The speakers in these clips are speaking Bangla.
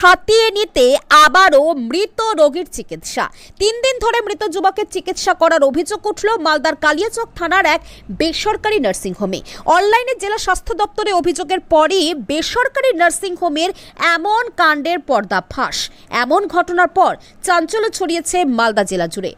হাতিয়ে নিতে আবারও মৃত রোগীর চিকিৎসা। তিন দিন ধরে মৃত যুবকের চিকিৎসা করার অভিযোগ উঠল মালদার কালিয়াচক থানার এক বেসরকারি নার্সিংহোমে অনলাইনে জেলা স্বাস্থ্য দপ্তরে অভিযোগের পরই বেসরকারি নার্সিংহোমের এমন কাণ্ডের পর্দাফাঁস এমন ঘটনার পর চাঞ্চল্য ছড়িয়েছে মালদা জেলা জুড়ে।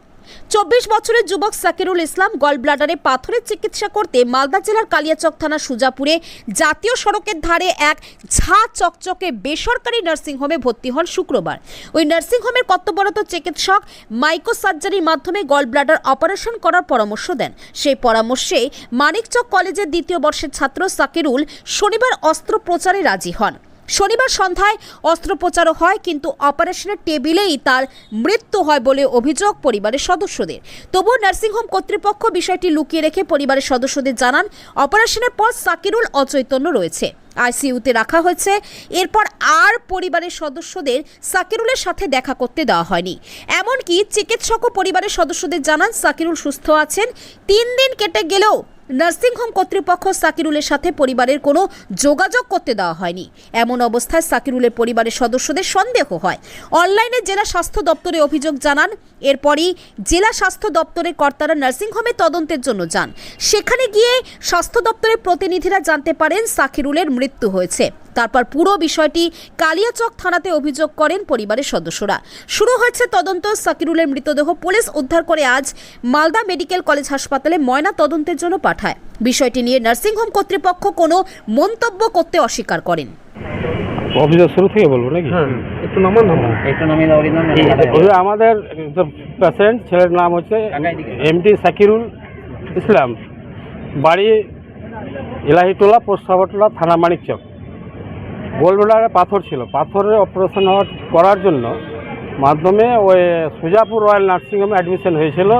চব্বিশ বছরের যুবক সাকিরুল ইসলাম গল ব্লাডারে পাথরের চিকিৎসা করতে মালদা জেলার কালিয়াচক থানা সুজাপুরে জাতীয় সড়কের ধারে এক ঝা চকচকে বেসরকারি নার্সিংহোমে ভর্তি হন শুক্রবার। ওই নার্সিংহোমের কর্তব্যরত চিকিৎসক মাইক্রো সার্জারির মাধ্যমে গল ব্লাডার অপারেশন করার পরামর্শ দেন। সেই পরামর্শে মানিকচক কলেজের দ্বিতীয় বর্ষের ছাত্র সাকিরুল শনিবার অস্ত্রোপচারে রাজি হন। শনিবার সন্ধ্যায় অস্ত্রোপচারও হয়, কিন্তু অপারেশনের টেবিলেই তার মৃত্যু হয় বলে অভিযোগ পরিবারের সদস্যদের। তবুও নার্সিংহোম কর্তৃপক্ষ বিষয়টি লুকিয়ে রেখে পরিবারের সদস্যদের জানান, অপারেশনের পর সাকিরুল অচৈতন্য রয়েছে। আইসিইউতে রাখা হয়েছে, এরপর আর পরিবারের সদস্যদের সাকিরুলের সাথে দেখা করতে দেওয়া হয়নি। এমনকি চিকিৎসক ও পরিবারের সদস্যদের জানান, সাকিরুল সুস্থ আছেন, তিন দিন কেটে গেলেও নার্সিংহোম কর্তৃপক্ষ সাকিরুলের সাথে পরিবারের কোনো যোগাযোগ করতে দেওয়া হয়নি। এমন অবস্থায় সাকিরুলের পরিবারের সদস্যদের সন্দেহ হয়। অনলাইনে জেলা স্বাস্থ্য দপ্তরে অভিযোগ জানান, এরপরই জেলা স্বাস্থ্য দপ্তরের কর্তারা নার্সিংহোমে তদন্তের জন্য যান। সেখানে গিয়ে স্বাস্থ্য দপ্তরের প্রতিনিধিরা জানতে পারেন, সাকিরুলের মৃত্যু হয়েছে। তারপর পুরো বিষয়টি কালিয়াচক থানাতে অভিযোগ করেন পরিবারের সদস্যরা। শুরু হয়েছে তদন্ত। সাকিরুলের মৃতদেহ পুলিশ উদ্ধার করে আজ মালদা মেডিকেল কলেজ হাসপাতালে ময়না তদন্তের জন্য পাঠায়। বিষয়টি নিয়ে নার্সিংহোম কর্তৃপক্ষ কোনো মন্তব্য করতে অস্বীকার করেন। অভিযোগ শুরু থেকে বলব নাকি? হ্যাঁ একটু নামান নামান। একটু নামিয়ে দাও অরিজিনাল ওই আমাদের পেশেন্ট ছেলের নাম হচ্ছে এমটি সাকিরুল ইসলাম। বাড়ি ইলাহিটোলা পোস্টাবটোলা থানা মানিকচক। গোলবেলারে পাথর ছিল। পাথরের অপারেশন করার জন্য মাধ্যমে ওই সুজাপুর রয়্যাল নার্সিংহোমে অ্যাডমিশন হয়েছিল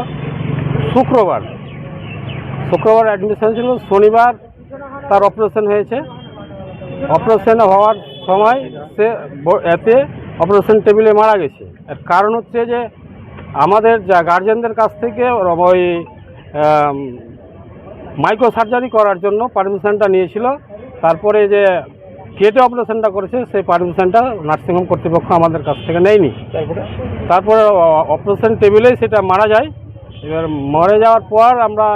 শুক্রবার। শুক্রবার অ্যাডমিশন ছিল, শনিবার তার অপারেশন হয়েছে। অপারেশন হওয়ার সময় সে এতে অপারেশন টেবিলে মারা গেছে। এর কারণ হচ্ছে যে আমাদের যা গার্জেনদের কাছ থেকে ওই মাইক্রো সার্জারি করার জন্য পারমিশনটা নিয়েছিল। তারপরে যে কেটে অপারেশনটা করেছে সেই পারমিশনটা নার্সিংহোম কর্তৃপক্ষ আমাদের কাছ থেকে নেয়নি। তারপরে? অপারেশন টেবিলেই সেটা মারা যায়। এবার মরে যাওয়ার পর আমরা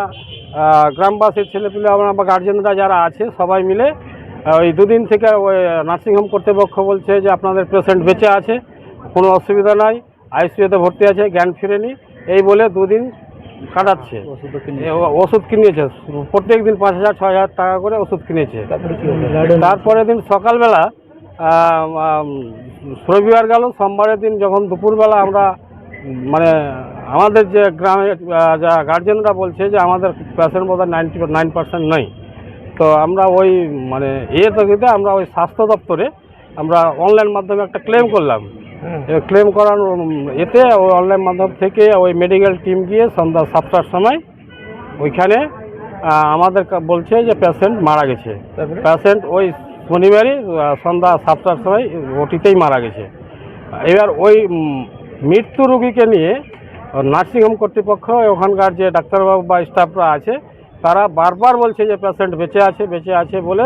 গ্রামবাসীর ছেলেপিলে আমরা বা গার্জেনরা যারা আছে সবাই মিলে ওই দুদিন থেকে ওই নার্সিংহোম কর্তৃপক্ষ বলছে যে আপনাদের পেশেন্ট বেঁচে আছে কোনো অসুবিধা নাই আইসিইউতে ভর্তি আছে জ্ঞান ফিরেনি। এই বলে দুদিন কাটাচ্ছে ও- ওষুধ কিনেছে। প্রত্যেক দিন পাঁচ হাজার ছয় হাজার টাকা করে ওষুধ কিনেছে। তারপরে তারপরের দিন সকালবেলা রবিবার গেল সোমবারের দিন যখন দুপুরবেলা আমরা মানে আমাদের যে গ্রামে আহ, যা গার্জেনরা বলছে যে আমাদের পেশেন্ট বোধহয় নাইনটি নাইন পার্সেন্ট নেই। তো আমরা ওই মানে এ তৈরিতে আমরা ওই স্বাস্থ্য দপ্তরে আমরা অনলাইন মাধ্যমে একটা ক্লেম করলাম। হ্যাঁ ক্লেম করার এতে ওই অনলাইন মাধ্যম থেকে ওই মেডিকেল টিম গিয়ে সন্ধ্যা সাতটার সময় ওইখানে আমাদের বলছে যে পেশেন্ট মারা গেছে। পেশেন্ট ওই শনিবারই সন্ধ্যা সাতটার সময় ওটিতেই মারা গেছে। এবার ওই মৃত্যু রুগীকে নিয়ে নার্সিংহোম কর্তৃপক্ষ ওখানকার যে ডাক্তারবাবু বা স্টাফরা আছে তারা বারবার বলছে যে পেশেন্ট বেঁচে আছে বেঁচে আছে বলে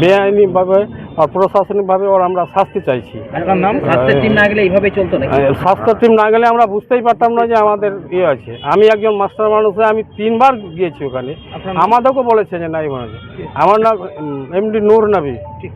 বেআইনিভাবে আর প্রশাসনিকভাবে ওর আমরা শাস্তি চাইছি। নাম? স্বাস্থ্যের টিম না গেলে এইভাবে চলতো নাকি? স্বাস্থ্য টিম না গেলে আমরা বুঝতেই পারতাম না যে আমাদের ইয়ে আছে। আমি একজন মাস্টার মানুষ আমি তিনবার গিয়েছি ওখানে। আমাদেরকে আমাদেরকেও বলেছে যে নাই মানুষ আমার নাম এমডি নূর নাবি ঠিক।